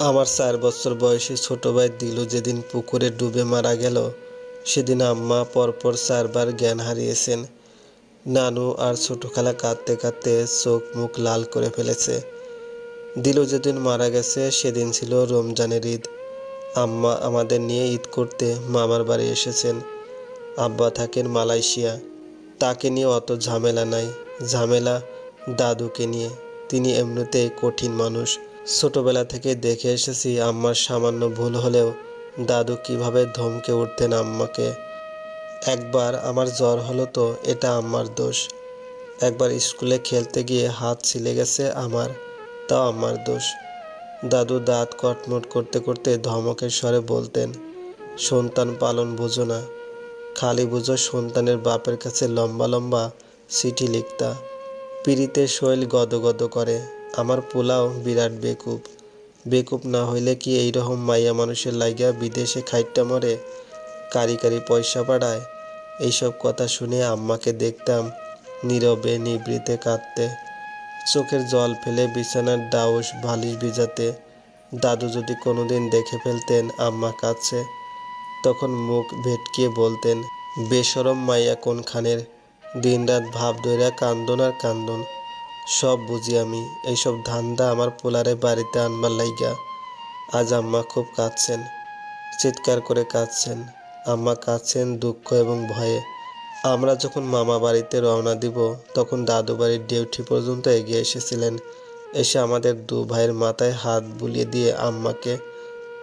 আমার চার বছর বয়সী ছোট ভাই দিলু যেদিন পুকুরে ডুবে মারা গেল, সেদিন আম্মা পরপর চারবার জ্ঞান হারিয়েছেন। নানু আর ছোট খালা কাঁদতে কাঁদতে চোখ মুখ লাল করে ফেলেছে। দিলু যেদিন মারা গেছে, সেদিন ছিল রমজানের ঈদ। আম্মা আমাদের নিয়ে ঈদ করতে মামার বাড়ি এসেছেন। আব্বা থাকেন মালয়েশিয়া। তাকে নিয়ে অত ঝামেলা নাই। ঝামেলা দাদুকে নিয়ে। তিনি এমনিতেই কঠিন মানুষ। ছোটবেলা থেকে দেখে এসেছি আম্মার সামান্য ভুল হলেও দাদু কীভাবে ধমকে উঠতেন আম্মাকে। একবার আমার জ্বর হলো তো এটা আম্মার দোষ। একবার স্কুলে খেলতে গিয়ে হাত ছিলে গেছে আমার, তাও আমার দোষ। দাদু দাঁত কটমট করতে করতে ধমকের স্বরে বলতেন, সন্তান পালন বুঝো না। খালি বুঝো সন্তানের বাপের কাছে লম্বা লম্বা চিঠি লিখতা। পিড়িতে শৈল গদগদ করে। আমার পোলাও বিরাট বেকুব। বেকুব না হইলে কি এইরকম মাইয়া মানুষের লাগিয়া বিদেশে খাইটটা মরে, কারি কারি পয়সা পাঠায় এইসব কথা শুনে আম্মাকে দেখতাম নীরবে নিবৃতে কাঁদতে। চোখের জল ফেলে বিছানার ডাউস বালিশ ভিজাতে। দাদু যদি কোনোদিন দেখে ফেলতেন আম্মা কাঁদছে। তখন মুখ ভেটকিয়ে বলতেন বেসরম মাইয়া কোনখানের? দিনরাত ভাব দইরা কান্দন আর কান্দন। সব বুঝি আমি। এইসব ধান্দা আমার পোলারে বাড়িতে আনবার লাইগা। আজ আম্মা খুব কাঁদছেন, চিৎকার করে কাঁদছেন। আম্মা কাঁদছেন দুঃখ এবং ভয়ে। আমরা যখন মামা বাড়িতে রওনা দিব, তখন দাদু বাড়ির ডিউটি পর্যন্ত এগিয়ে এসেছিলেন। এসে আমাদের দু ভাইয়ের মাথায় হাত বুলিয়ে দিয়ে আম্মাকে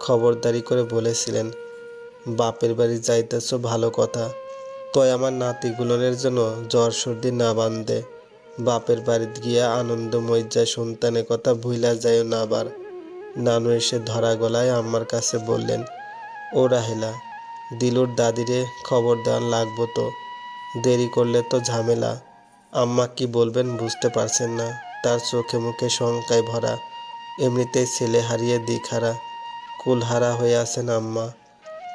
খবরদারি করে বলেছিলেন, বাপের বাড়ি যাইতেছ ভালো কথা। তয় আমার নাতিগুলনের জন্য জ্বর সর্দি না বান্ধে বাপের বাড়িতে গিয়া আনন্দময় যায় সন্তানের কথা ভুইলা যায় না আবার। নানু এসে ধরা গলায় আম্মার কাছে বললেন, ও রাহেলা, দিলুর দাদিরে খবর দেওয়ার লাগবো তো, দেরি করলে তো ঝামেলা। আম্মা কি বলবেন বুঝতে পারছেন না, তার চোখে মুখে শঙ্কায় ভরা। এমনিতেই ছেলে হারিয়ে দিকহারা কুলহারা হয়ে আছেন আম্মা।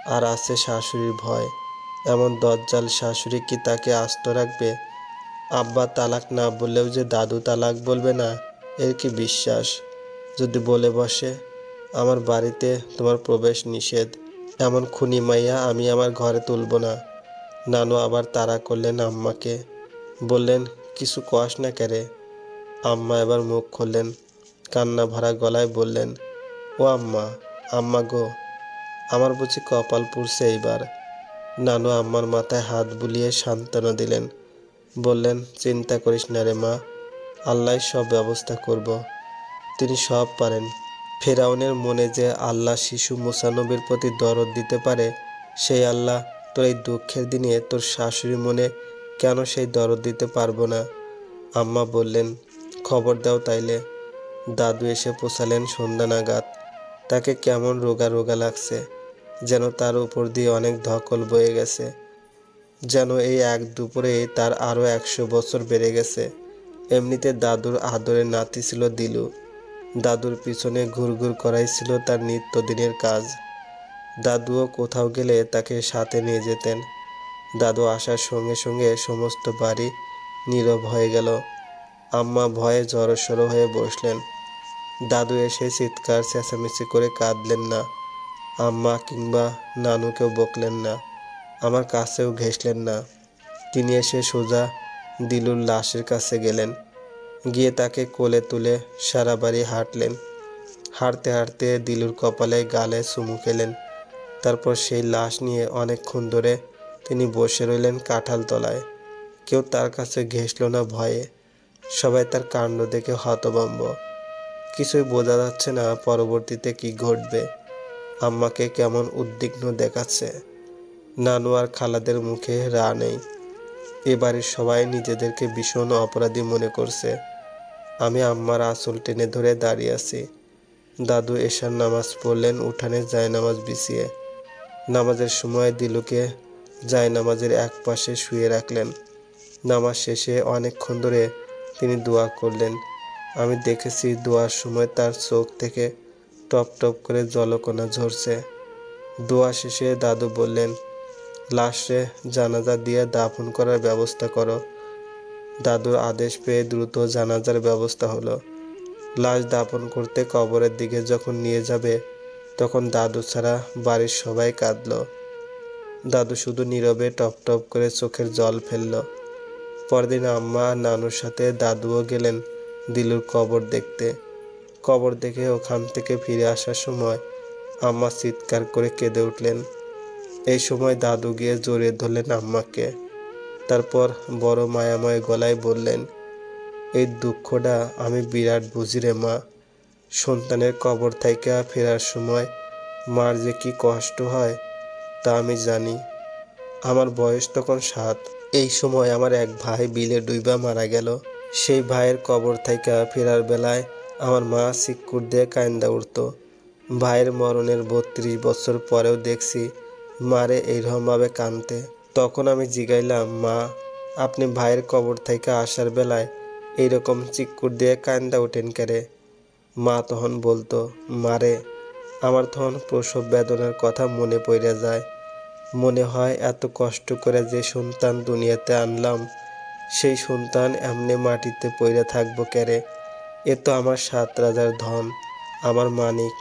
আর আছে শাশুড়ির ভয়, এমন দজ্জাল শাশুড়ি কি তাকে আস্ত রাখবে? আব্বা তালাক না বললেও যে দাদু তালাক বলবে না, এর কি বিশ্বাস? যদি বলে বসে, আমার বাড়িতে তোমার প্রবেশ নিষেধ, এমন খুনি মাইয়া আমি আমার ঘরে তুলব না। নানু আবার তাড়া করলেন আম্মাকে। বললেন, কিছু কষ না কেরে? আম্মা এবার মুখ খুললেন, কান্না ভরা গলায় বললেন, ও আম্মা আম্মা গো, আমার বুঝি কপাল পুড়ছে এইবার। নানু আম্মার মাথায় হাত বুলিয়ে সান্ত্বনা দিলেন। বললেন, চিন্তা করিস না রে মা, আল্লাহ সব ব্যবস্থা করব। তিনি সব পারেন। ফেরাউনের মনে যে আল্লাহ শিশু মুসানবীর প্রতি দরদ দিতে পারে, সেই আল্লাহ তোর এই দুঃখের দিনে তোর শাশুড়ি মনে কেন সেই দরদ দিতে পারব না? আম্মা বললেন, খবর দাও তাইলে। দাদু এসে পোষালেন সন্ধ্যা নাগাদ। তাকে কেমন রোগা রোগা লাগছে, যেন তার উপর দিয়ে অনেক ধকল বয়ে গেছে। যেন এই এক দুপুরে তার আরও একশো বছর বেড়ে গেছে। এমনিতে দাদুর আদরের নাতি ছিল দিলু। দাদুর পিছনে ঘুরঘুর করাই ছিল তার নিত্যদিনের কাজ। দাদুও কোথাও গেলে তাকে সাথে নিয়ে যেতেন। দাদু আসার সঙ্গে সঙ্গে সমস্ত বাড়ি নীরব হয়ে গেল। আম্মা ভয়ে জড়সড় হয়ে বসলেন। দাদু এসে চিৎকার চেঁচামেচি করে কাঁদলেন না। আম্মা কিংবা নানুকেও বকলেন না। আমার কাছেও ঘেসলেন না। তিনি এসে সোজা দিলুর লাশের কাছে গেলেন। গিয়ে তাকে কোলে তুলে সারা বাড়ি হাঁটলেন। হাঁটতে হাঁটতে দিলুর কপালে গালে চুমু খেলেন। তারপর সেই লাশ নিয়ে অনেকক্ষণ ধরে তিনি বসে রইলেন কাঁঠাল তলায়। কেউ তার কাছে ঘেসল না ভয়ে। সবাই তার কাণ্ড দেখে হতভম্ব। কিছুই বোঝা যাচ্ছে না পরবর্তীতে কি ঘটবে। আম্মাকে কেমন উদ্বিগ্ন দেখাচ্ছে। নানু আর খালাদের মুখে রা নেই। এবারের সবাই নিজেদেরকে ভীষণ অপরাধী মনে করছে। আমি আম্মার আঁচল টেনে ধরে দাঁড়িয়ে আছি। দাদু এশার নামাজ পড়লেন উঠানে নামাজ বিছিয়ে। নামাজের সময় দিলুকে নামাজের এক পাশে শুয়ে রাখলেন। নামাজ শেষে অনেকক্ষণ ধরে তিনি দোয়া করলেন। আমি দেখেছি দোয়ার সময় তার চোখ থেকে টপ টপ করে জলকণা ঝরছে। দোয়া শেষে দাদু বললেন লাশে জানাজা দিয়ে দাফন করার ব্যবস্থা করো। দাদুর আদেশ পেয়ে দ্রুত জানাজার ব্যবস্থা হলো। লাশ দাপন করতে কবরের দিকে যখন নিয়ে যাবে, তখন দাদু ছাড়া বাড়ির সবাই কাঁদলো। দাদু শুধু নীরবে টপ টপ করে চোখের জল ফেলল। পরদিন আম্মা নানুর সাথে দাদুও গেলেন দিলুর কবর দেখতে। কবর দেখে ওখান থেকে ফিরে আসার সময় আম্মা চিৎকার করে কেঁদে উঠলেন। এই সময় দাদু গিয়ে জড়িয়ে ধরলেন আম্মাকে। তারপর বড় মায়াময় গলায় বললেন, এই দুঃখটা আমি বিরাট বুঝি রে মা। সন্তানের কবর থেকে ফেরার সময় মার যে কি কষ্ট হয় তা আমি জানি। আমার বয়স তখন সাত। এই সময় আমার এক ভাই বিলে ডুইবা মারা গেল। সেই ভাইয়ের কবর থেকে ফেরার বেলায় আমার মা সিক্কুর দিয়ে কান্দা উঠত। ভাইয়ের মরণের বত্রিশ বছর পরেও দেখছি মারে এইরকমভাবে কানতে। তখন আমি জিগাইলাম, মা, আপনি ভাইয়ের কবর থেকে আসার বেলায় এইরকম চিক্কুর দিয়ে কান্দা উঠেন কেরে? মা তখন বলতো, মারে, আমার তখন প্রসব বেদনার কথা মনে পড়ে যায়। মনে হয় এত কষ্ট করে যে সন্তান দুনিয়াতে আনলাম, সেই সন্তান এমনি মাটিতে পড়ে থাকব কেরে? এ তো আমার সাত রাজার ধন, আমার মানিক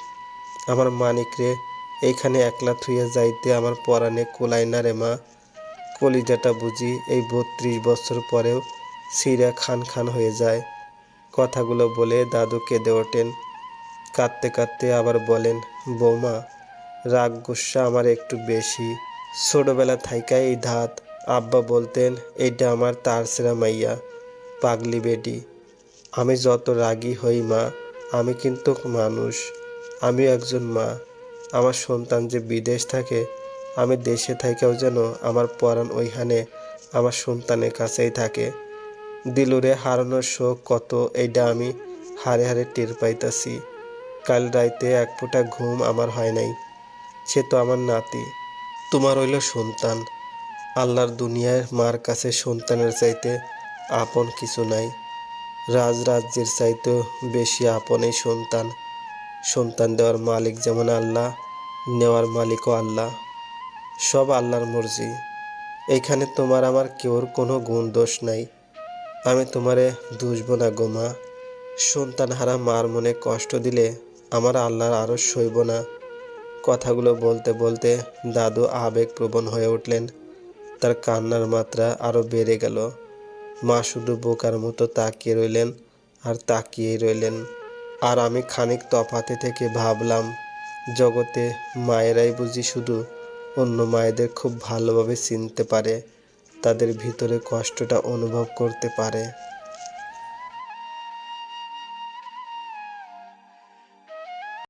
আমার মানিক রে এইখানে একলা থুইয়া যাইতে আমার পরাণে কোলাই না রে মা। কলিজাটা বুঝি এই বত্রিশ বছর পরেও সিরা খান খান হয়ে যায়। কথাগুলো বলে দাদু কেঁদে ওঠেন। কাঁদতে কাঁদতে আবার বলেন, বৌমা, রাগ গুসা আমার একটু বেশি। ছোটবেলা থাইকাই এই ধাত। আব্বা বলতেন, এইটা আমার তার সেরা মাইয়া, পাগলি বেটি। আমি যত রাগী হই মা, আমি কিন্তু মানুষ। আমিও একজন মা। আমার সন্তান যে বিদেশ থাকে, আমি দেশে থাকেও যেন আমার পরাণ ওইখানে আমার সন্তানের কাছেই থাকে। দিলুরে হারানোর শোক কত এইটা আমি হারে হারে টের পাইতাছি। কাল রাইতে এক ফোঁটা ঘুম আমার হয় নাই, সে তো আমার নাতি, তোমার হইল সন্তান। আল্লাহর দুনিয়ায় মার কাছে সন্তানের চাইতে আপন কিছু নাই। রাজ রাজরাজ্যের চাইতেও বেশি আপন এই সন্তান। সন্তান দেওয়ার মালিক যেমন আল্লাহ, নেওয়ার মালিকও আল্লাহ। সব আল্লাহর মর্জি। এইখানে তোমার আমার কেউর কোনো গুণ দোষ নাই। আমি তোমারে দুষব না গো মা। সন্তান হারা মার মনে কষ্ট দিলে আমার আল্লাহর আরও সইব না। কথাগুলো বলতে বলতে দাদু আবেগপ্রবণ হয়ে উঠলেন। তার কান্নার মাত্রা আরও বেড়ে গেল। মা শুধু বোকার মতো তাকিয়ে রইলেন আর তাকিয়েই রইলেন। আর আমি খানিক তফাতে থেকে ভাবলাম, জগতে মায়েরাই বুঝি শুধু অন্য মায়েদের খুব ভালোভাবে চিনতে পারে, তাদের ভিতরে কষ্টটা অনুভব করতে পারে।